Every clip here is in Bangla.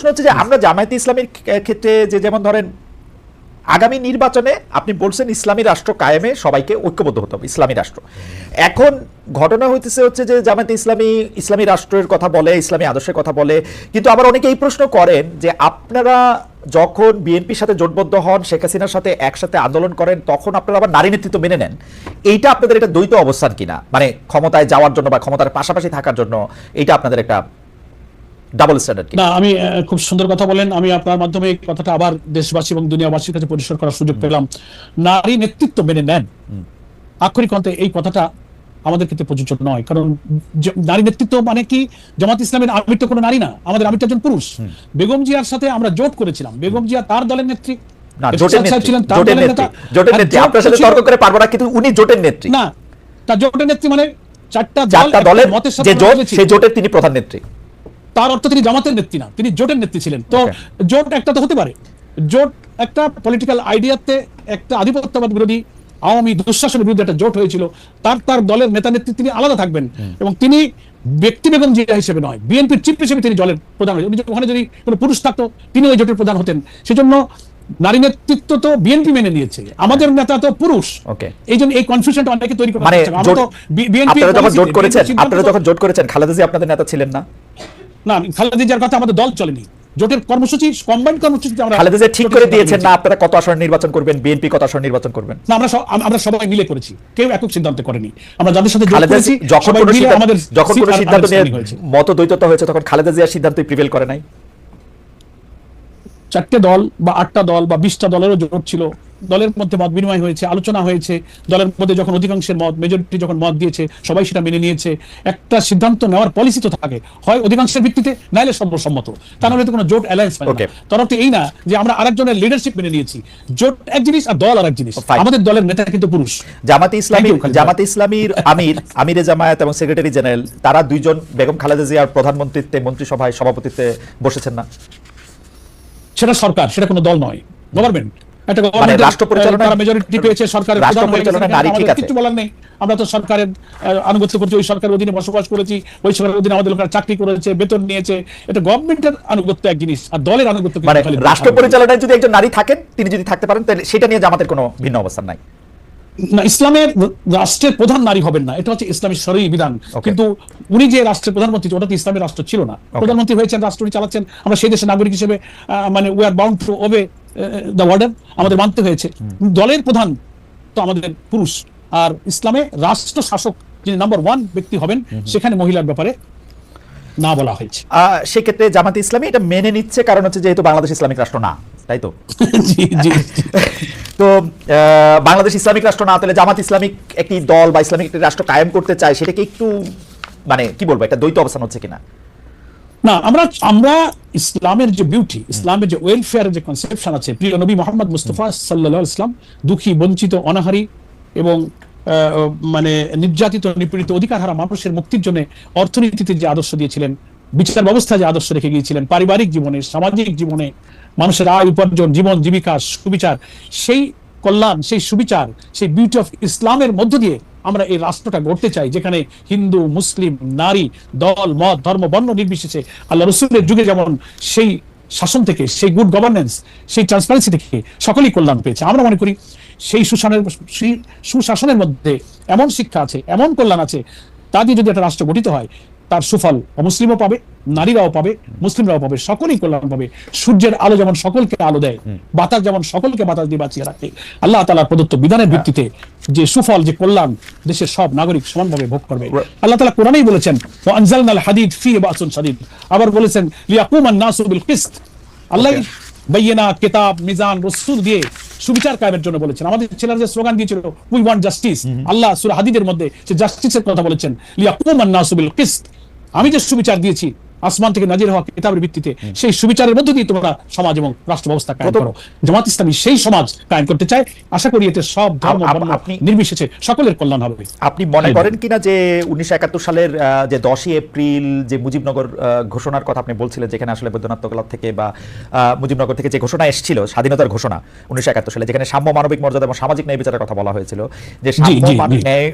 প্রশ্ন হচ্ছে যে আমরা জামায়াতে ইসলামের ক্ষেত্রে যে যেমন ধরেন, আগামী নির্বাচনে আপনি বলছেন ইসলামী রাষ্ট্র কায়েমে সবাইকে ঐক্যবদ্ধ হতে হবে, ইসলামী রাষ্ট্র। এখন ঘটনা হইতেছে হচ্ছে যে জামায়াতে ইসলামী ইসলামী রাষ্ট্রের কথা বলে, ইসলামী আদর্শের কথা বলে, কিন্তু আবার অনেকে এই প্রশ্ন করেন যে আপনারা যখন বিএনপির সাথে জোটবদ্ধ হন, শেখ হাসিনার সাথে একসাথে আন্দোলন করেন, তখন আপনারা আবার নারী নেতৃত্ব মেনে নেন। এইটা আপনাদের একটা দ্বৈত অবস্থান কিনা? মানে ক্ষমতায় যাওয়ার জন্য বা ক্ষমতার পাশাপাশি থাকার জন্য, এইটা আপনাদের একটা ডাবল স্ট্যান্ডার্ড না আমি খুব সুন্দর কথা বলেন। আমি আপনার মাধ্যমে এই কথাটা আবার দেশবাসী এবং দুনিয়াবাসীর কাছে পরিষ্কার করার সুযোগ পেলাম। নারী নেতৃত্ব মেনে নেন। আক্ষরিক অন্তে এই কথাটা আমাদের ক্ষেত্রে প্রযোজ্য নয়। কারণ নারী নেতৃত্ব মানে কি? জামাত ইসলামের আমির তো কোনো নারী না। আমাদের আমির একজন পুরুষ। বেগম জিয়ার সাথে আমরা জোট করেছিলাম। বেগম জিয়া তার দলের নেত্রী। জোটের মানে চারটা দলের মতের সাথে তিনি প্রধান নেত্রী। তার অর্থ তিনি জামাতের নেত্রী না তিনি জোটের নেত্রী ছিলেন। তো জোট একটা তো হতে পারে। জোট একটা পলিটিক্যাল আইডিয়াতে একটা আধিপত্যবাদ বিরোধী আওয়ামী দুঃশাসনের বিরুদ্ধে একটা জোট হয়েছিল। তার তার দলের নেতা নেত্রী তিনি আলাদা থাকবেন এবং তিনি ব্যক্তি বেগম জিয়া হিসেবে নয় বিএনপির চিফ হিসেবে তিনি দলের প্রধান হয়েছেন। ওখানে যদি কোনো পুরুষ থাকতো তিনি ওই জোটের প্রধান হতেন। সেজন্য নারী নেতৃত্ব তো বিএনপি মেনে নিয়েছে। আমাদের নেতা তো পুরুষ। Okay. এই জন্য এই কনফিউশনটা অনেকে তৈরি করে মানে আপনারা যখন জোট করেছেন আপনারা যখন জোট করেছেন খালেদা জি আপনাদের নেতা ছিলেন না? না খালেদা জিয়ার কথা আমাদের দল চলেনি। জোটের কর্মসূচি কম্বাইন্ড কর্মসূচিতে আমরা খালেদা জিয়া ঠিক করে দিয়েছেন না আপনারা কত আসন নির্বাচন করবেন বিএনপি কত আসন নির্বাচন করবেন? না আমরা আমরা সবাই মিলে করেছি। কেউ একক সিদ্ধান্ত করেনি। আমরা যাদের সাথে জোট করেছি জি- যখন কোনো আমাদের যখন কোনো সিদ্ধান্ত নিয়ে হয়েছে। তখন খালেদা জিয়ার সিদ্ধান্তই প্রিভেল করে নাই। চারটে দল বা আটটা দল বা বিশটা দলেরও জোট ছিল। দলের মধ্যে মত বিনিময় হয়েছে আলোচনা হয়েছে দলের মধ্যে যখন অধিকাংশের মত মেজরিটি যখন মত দিয়েছে সবাই সেটা মেনে নিয়েছে। একটা সিদ্ধান্ত নেওয়ার পলিসি তো থাকে। হয় অধিকাংশের ভিত্তিতে নাইলে সর্বসম্মত। তা নাহলে তো কোনো জোট অ্যালায়েন্স না। তার অর্থ এই না যে আমরা আরেকজনের লিডারশিপ মেনে নিয়েছি। জোট এক জিনিস আর দল আর এক জিনিস আমাদের দলের নেতা কিন্তু পুরুষ। জামাতে ইসলামী। জামাতে ইসলামীর আমির আমিরে জামায়াত এবং সেক্রেটারি জেনারেল তারা দুইজন বেগম খালেদা জিয়ার প্রধানমন্ত্রীত্বে মন্ত্রিসভায় সভাপতিত্বে বসেছেন না? সেটা সরকার সেটা কোনো দল নয়। গভর্নমেন্ট একটা মানে রাষ্ট্র পরিচালনায়- মেজরিটি পেয়েছে সরকারের রাষ্ট্র প্রধান গেছে, পরিচালনায় নারী ঠিক আছে। কিছু। বলার নেই। আমরা তো সরকারের আনুগত্য করছি ওই সরকারের অধীনে বসবাস করেছি ওই সরকারের অধীনে আমাদের লোকেরা চাকরি করেছে বেতন নিয়েছে। এটা গভর্নমেন্টের আনুগত্য এক জিনিস আর দলের আনুগত্য মানে রাষ্ট্র পরিচালনায় যদি একজন নারী থাকেন তিনি যদি থাকতে পারেন তাহলে সেটা নিয়ে জামাতের কোনো ভিন্ন অবস্থান নাই। না ইসলামের রাষ্ট্রের প্রধান নারী হবেন না এটা হচ্ছে ইসলামের শরীর বিধান। কিন্তু উনি যে রাষ্ট্রের প্রধানমন্ত্রী ওটা তো ইসলামের রাষ্ট্র ছিল না। প্রধানমন্ত্রী হয়েছেন রাষ্ট্র চালাচ্ছেন আমরা সেই দেশের নাগরিক হিসেবে মানে we are bound to obey the order আমাদের মানতে হয়েছে। দলের প্রধান তো আমাদের পুরুষ। আর ইসলামে রাষ্ট্র শাসক যিনি নাম্বার ওয়ান ব্যক্তি হবেন সেখানে মহিলার ব্যাপারে না বলা হয়েছে। আহ, সেক্ষেত্রে জামাতে ইসলামী এটা মেনে নিচ্ছে কারণ হচ্ছে যেহেতু বাংলাদেশ ইসলামিক রাষ্ট্র না তাই তো? জি জি জি। তো আহ, বাংলাদেশ ইসলামিক রাষ্ট্র না তাহলে জামাত ইসলামিক একটি দল বা ইসলামিক একটি রাষ্ট্র কায়েম করতে চায় সেটাকে একটু মানে কি বলব একটা দ্বৈত অবস্থান হচ্ছে কিনা? না আমরা আমরা ইসলামের যে বিউটি ইসলামের যে ওয়েলফেয়ারের যে কনসেপশন আছে প্রিয় নবী মোহাম্মদ মুস্তফা সাল্লাহ ইসলাম দুঃখী বঞ্চিত অনাহারী এবং মানে নির্যাতিত নিপীড়িত অধিকার হারা মানুষের মুক্তির জন্য অর্থনীতিতে যে আদর্শ দিয়েছিলেন বিচার ব্যবস্থা যে আদর্শ রেখে গিয়েছিলেন পারিবারিক জীবনে সামাজিক জীবনে মানুষের আয় উপার্জন জীবন জীবিকা সুবিচার সেই কল্যাণ সেই সুবিচার সেই বিউটি অফ ইসলামের মধ্য দিয়ে আমরা এই রাষ্ট্রটা গড়তে চাই, যেখানে হিন্দু, মুসলিম, নারী, দল, মত, ধর্ম, বর্ণ নির্বিশেষে আল্লাহ রসুলের যুগে যেমন সেই শাসন থেকে, সেই গুড গভর্নেন্স সেই ট্রান্সপারেন্সি থেকে সকলেই কল্যাণ পেয়েছে। আমরা মনে করি সেই সুশাসনের সুশাসনের মধ্যে এমন শিক্ষা আছে, এমন কল্যাণ আছে, তা দিয়ে যদি একটা রাষ্ট্র গঠিত হয় তার সুফল অমুসলিমও পাবে নারীরাও পাবে মুসলিমরাও পাবে সকলেই কল্যাণ পাবে। সূর্যের আলো যেমন সকলকে আলো দেয় বাতাস যেমন সকলকে বাতাস দিয়ে বাঁচিয়ে রাখে। আল্লাহ তালার প্রদত্ত বিধানের ভিত্তিতে যে সুফল যে কল্যাণ দেশের সব নাগরিক সমানভাবে ভোগ করবে। আল্লাহ তালা কোরআনেই বলেছেন আনজালনাল হাদিদ ফি বাসুন শাদীদ। আবার বলেছেন লিয়াকুমান নাসু বিল কিসত। আল্লাহ বাইয়েনা কিতাব মিজান রসুল দিয়ে সুবিচার কায়েমের জন্য বলেছেন। আমাদের ছেলেরা যে স্লোগান দিয়েছিল উই ওয়ান্ট জাস্টিস আল্লাহ সূরা হাদিদের মধ্যে সে জাস্টিসের কথা বলেছেন লিয়াকুমান নাসু বিল কিসত। আমি যে সুবিচার দিয়েছি আসমান থেকে নাজির হওয়া কিতাবের ভিত্তিতে সেই সুবিচারের মধ্য দিয়ে তোমরা সমাজ এবং রাষ্ট্র ব্যবস্থা কায়েম করো। জামাত ইসলামী সেই সমাজ কায়েম করতে চায়। আশা করি এতে সব ধর্ম আপনি- নির্বিশেষে সকলের কল্যাণ হবে। আপনি মনে করেন কিনা যে উনিশশো একাত্তর সালের যে দশই এপ্রিল যে মুজিবনগর ঘোষণার কথা আপনি বলছিলেন যেখানে আসলে বৈদ্যনাথ ক্লাব থেকে বা মুজিবনগর থেকে যে ঘোষণা এসেছিল স্বাধীনতার ঘোষণা উনিশশো একাত্তর সালে যেখানে সাম্য মানবিক মর্যাদা এবং সামাজিক ন্যায় বিচারের কথা বলা হয়েছিল যে সাম্য ন্যায়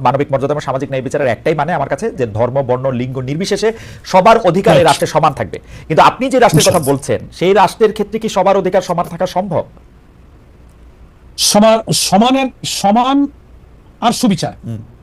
মানবিক মর্যাদা এবং সামাজিক ন্যায় বিচারের একটাই মানে আমার কাছে যে ধর্ম বর্ণ লিঙ্গ নির্বিশেষে সবার অধিকার এই. রাষ্ট্রে সমান থাকবে। কিন্তু আপনি যে রাষ্ট্রের কথা বলছেন সেই রাষ্ট্রের ক্ষেত্রে কি সবার অধিকার সমান থাকা সম্ভব? সমান সমানের সমান আর সুবিচার।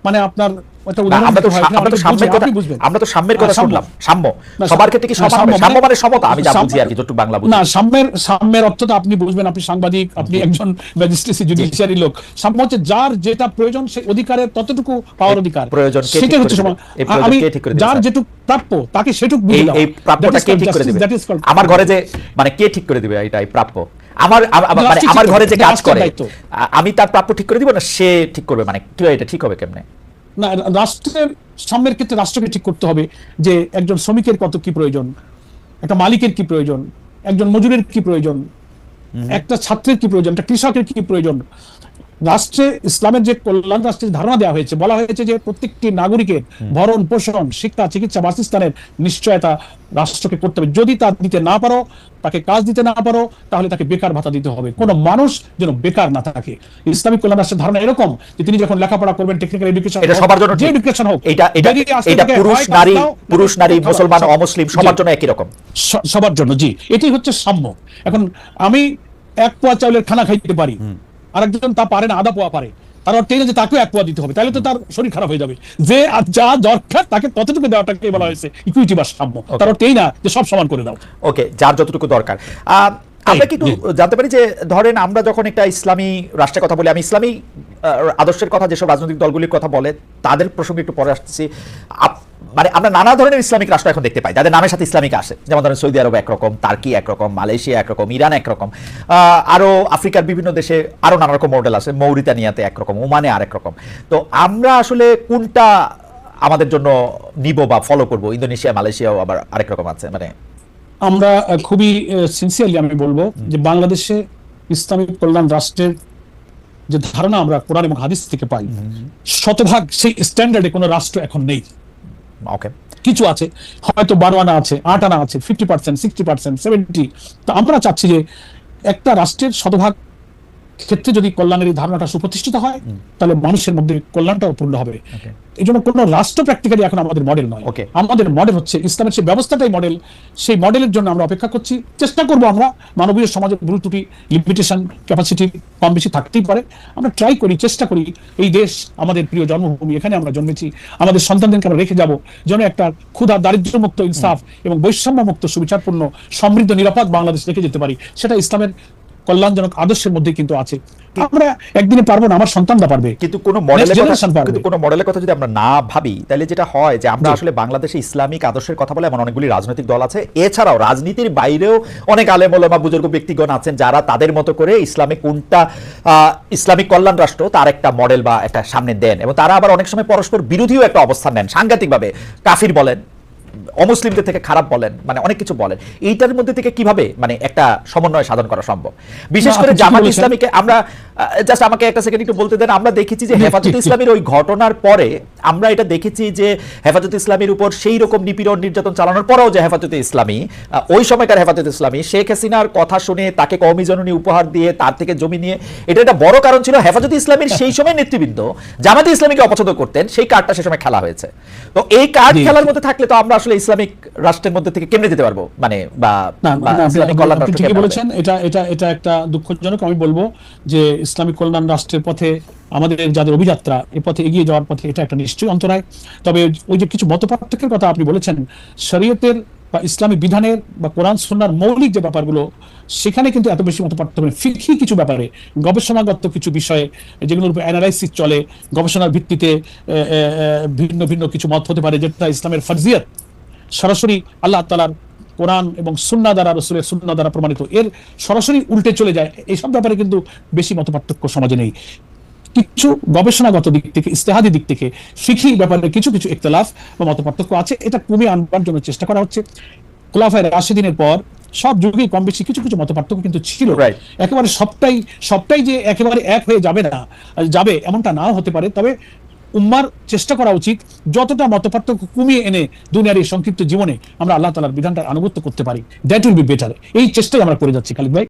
মানে আপনার আমরা তো দিতে সা- আমরা তো আপনি সাম্যের কথা আপনি বুঝবেন। আমরা তো সাম্যের কথা সাম্য। শুনলাম। সাম্য। সবার ক্ষেত্রে কি সমান সাম্য সাম্য মানে- সমতা। আমি যা বুঝি আর কি যতটুকু বাংলা বুঝি। না সাম্যের সাম্যের অর্থ আপনি বুঝবেন। আপনি সাংবাদিক আপনি একজন ম্যাজিস্ট্রেসি জুডিশিয়ারি লোক। সাম্য হচ্ছে যার যেটা প্রয়োজন সেই অধিকারের ততটুকু পাওয়ার অধিকার। প্রয়োজন সেটা হচ্ছে সমান। আমি যার? যেটুক প্রাপ্য তাকে সেটুক বুঝে দাও এই প্রাপ্যটা কে ঠিক করে দিবে? দ্যাট ইজ কল্ড আমার ঘরে যে মানে কে ঠিক করে দিবে এটা এই প্রাপ্য? আমার আম- আম- মানে আমার ঘরে যে কাজ করে আমি তার প্রাপ্য ঠিক করে দিব না সে ঠিক করবে? মানে কি এটা ঠিক হবে কেমনে? না রাষ্ট্রের সাম্যের ক্ষেত্রে রাষ্ট্রকে ঠিক করতে হবে যে একজন শ্রমিকের কত কি প্রয়োজন একটা মালিকের কি প্রয়োজন একজন মজুরের কি প্রয়োজন একটা ছাত্রের কি প্রয়োজন একটা কৃষকের কি প্রয়োজন। রাষ্ট্রে ইসলামের যে কল্যাণ রাষ্ট্রের ধারণা দেওয়া হয়েছে বলা হয়েছে যে প্রত্যেকটি নাগরিকের ভরণ পোষণ শিক্ষা চিকিৎসা বাসস্থানের নিশ্চয়তা রাষ্ট্রকে করতে হবে। যদি তা দিতে না পারো তাকে কাজ দিতে না পারো তাহলে তাকে বেকার ভাতা দিতে হবে। কোনো মানুষ যেন বেকার না থাকে। ইসলামিক কল্যাণ রাষ্ট্রের ধারণা এরকম যে তিনি যখন লেখাপড়া করবেন টেকনিক্যাল এডুকেশন এটা সবার জন্য যে এডুকেশন হোক এটা এটা এটা পুরুষ নারী পুরুষ নারী মুসলমান অমুসলিম সবার জন্য একই রকম। সবার জন্য জি। এটাই হচ্ছে সাম্য। এখন আমি এক পোয়া চাউলের খানা খাইতে পারি। আরেকজন তা পারে না আধা পোয়া পারে। তার অর্থ এই যে তাকেও এক পোয়া দিতে হবে তাহলে তো তার শরীর খারাপ হয়ে যাবে। যে যা দরকার তাকে ততটুকু দেওয়াটাকে বলা হয়েছে ইকুইটি বা সাম্য। তার অর্থ এই না যে সব সমান করে দাও। ওকে যার যতটুকু দরকার। আমরা কি একটু জি। জানতে পারি যে ধরেন আমরা যখন একটা ইসলামী রাষ্ট্রের কথা বলি আমি ইসলামী আদর্শের কথা যেসব রাজনৈতিক দলগুলির কথা বলে তাদের প্রসঙ্গে একটু পরে আসতেছি। মানে আমরা নানা ধরনের ইসলামিক রাষ্ট্র এখন দেখতে পাই যাদের নামের সাথে ইসলামিক আসে। যেমন ধরেন সৌদি আরব একরকম তার্কি একরকম মালয়েশিয়া একরকম ইরান একরকম আহ, আরও আফ্রিকার বিভিন্ন দেশে আরও নানা রকম মডেল আছে মৌরিতানিয়াতে একরকম ওমানে আরেক রকম তো আমরা আসলে কোনটা আমাদের জন্য নিব বা ফলো করব? ইন্দোনেশিয়া মালয়েশিয়াও আবার আরেক রকম আছে মানে আমরা খুবই সিনসিয়ারলি আমি বলব যে বাংলাদেশে ইসলামিক কল্যাণ রাষ্ট্রের যে ধারণা আমরা কোরআন এবং হাদিস থেকে পাই শতভাগ সেই স্ট্যান্ডার্ডে কোনো রাষ্ট্র এখন নেই। ওকে কিছু আছে, হয়তো বারো আনা আছে, আট আনা আছে fifty percent sixty percent seventy তো আমরা চাচ্ছি যে একটা রাষ্ট্রের শতভাগ ক্ষেত্রে যদি কল্যাণের এই ধারণাটা সুপ্রতিষ্ঠিত হয় তাহলে মানুষের মধ্যে কল্যাণটাও পূর্ণ হবে। এই জন্য কোনো রাষ্ট্র প্র্যাকটিক্যালি এখন আমাদের মডেল নয়। আমাদের মডেল হচ্ছে ইসলামের সেই ব্যবস্থাটাই মডেল সেই মডেলের জন্য আমরা অপেক্ষা করছি। চেষ্টা করব আমরা মানবীয় সমাজের ভুল ত্রুটি লিমিটেশন ক্যাপাসিটি কম বেশি থাকতেই পারে। আমরা ট্রাই করি চেষ্টা করি এই দেশ আমাদের প্রিয় জন্মভূমি এখানে আমরা জন্মেছি। আমাদের সন্তানদেরকে আমরা রেখে যাব। যেন একটা ক্ষুধা দারিদ্র্য মুক্ত ইনসাফ এবং বৈষম্য মুক্ত সুবিচারপূর্ণ সমৃদ্ধ নিরাপদ বাংলাদেশ রেখে যেতে পারি। সেটা ইসলামের কল্যাণজনক আদর্শের মধ্যে কিন্তু আছে। আমরা একদিনে পারব না আমার সন্তানরা পারবে। কিন্তু কোনো মডেলের কথা কিন্তু কোনো মডেলের কথা যদি আমরা না ভাবি তাহলে যেটা হয় যে আমরা আসলে বাংলাদেশে ইসলামিক আদর্শের কথা বলে এমন অনেকগুলি রাজনৈতিক দল আছে। এছাড়াও রাজনীতির বাইরেও অনেক আলেম ওলামা বুজুর্গ ব্যক্তিগণ আছেন যারা তাদের মতো করে ইসলামিক কোনটা আহ, ইসলামিক কল্যাণ রাষ্ট্র তার একটা মডেল বা একটা সামনে দেন। এবং তারা আবার অনেক সময় পরস্পর বিরোধীও একটা অবস্থান নেন। সাংঘাতিকভাবে কাফির বলেন অমুসলিমদের থেকে খারাপ বলেন মানে অনেক কিছু বলেন এইটার মধ্যে থেকে কীভাবে মানে একটা সমন্বয় সাধন করা সম্ভব? বিশেষ করে জামাত ইসলামীকে আমরা জাস্ট আমাকে একটা সেকেন্ড একটু বলতে দেন আমরা দেখেছি যে হেফাজত। ইসলামের ওই ঘটনার পরে আমরা এটা দেখেছি যে হেফাজত ইসলামীর উপর সেই রকম নিপীড়ন নির্যাতন চালানোর পরেও যে হেফাজত ইসলামী ওই সময়কার হেফাজত ইসলামী শেখ হাসিনার কথা শুনে তাকে কওমি জননী উপহার দিয়ে তার থেকে জমি নিয়ে এটা একটা বড় কারণ ছিল হেফাজত ইসলামীর সেই সময় নেতৃবৃন্দ জামাতে ইসলামীকে অপছন্দ করতেন সেই কার্ডটা সে সময় খেলা হয়েছে। তো এই কার্ড খেলার মধ্যে থাকলে তো আমরা আসলে ইসলামিক রাষ্ট্রের মধ্যে থেকে কেমনে যেতে পারব? মানে বা ইসলামিক কল্যাণ রাষ্ট্র ঠিকই বলেছেন। এটা এটা এটা একটা দুঃখজনক। আমি বলব যে ইসলামিক কল্যাণ রাষ্ট্রের পথে আমাদের যাদের অভিযাত্রা এ পথে এগিয়ে যাওয়ার পথে এটা একটা নিশ্চয়ই অন্তরায়। তবে ওই যে কিছু মতপার্থক্যের কথা আপনি বলেছেন শরীয়তের বা ইসলামী বিধানের বা কোরআন সন্ন্যার মৌলিক যে ব্যাপারগুলো সেখানে কিন্তু এত বেশি মতপার্থক্য ফিকি কিছু ব্যাপারে গবেষণাগত কিছু বিষয়ে যেগুলোর উপর অ্যানালাইসিস চলে গবেষণার ভিত্তিতে ভিন্ন ভিন্ন কিছু মত হতে পারে যেটা ইসলামের ফার্জিয়াত। সরাসরি আল্লাহ তালার কোরআন এবং সুন্না দ্বারা রসুলের সুন্না দ্বারা প্রমাণিত। এর সরাসরি উল্টে চলে যায় এইসব ব্যাপারে কিন্তু বেশি মত পার্থক্য সমাজে নেই। কিছু গবেষণাগত দিক থেকে ইস্তেহাদি দিক থেকে শিখি ব্যাপারে কিছু কিছু ইখতলাফ বা মত পার্থক্য আছে। এটা কমিয়ে আনবার জন্য চেষ্টা করা হচ্ছে। খোলাফায় রাশিদিনের পর সব যুগেই কম বেশি কিছু কিছু মত পার্থক্য কিন্তু ছিল. একেবারে সবটাই সবটাই যে একেবারে এক হয়ে যাবে না যাবে এমনটা নাও হতে পারে। তবে উম্মার চেষ্টা করা উচিত যতটা মতপার্থক্য কমিয়ে এনে দুনিয়ার এই সংক্ষিপ্ত জীবনে আমরা আল্লাহ তালার বিধানটা আনুগত্য করতে পারি। দ্যাট উইল বি বেটার এই চেষ্টাই আমরা করে যাচ্ছি, খালিদ ভাই।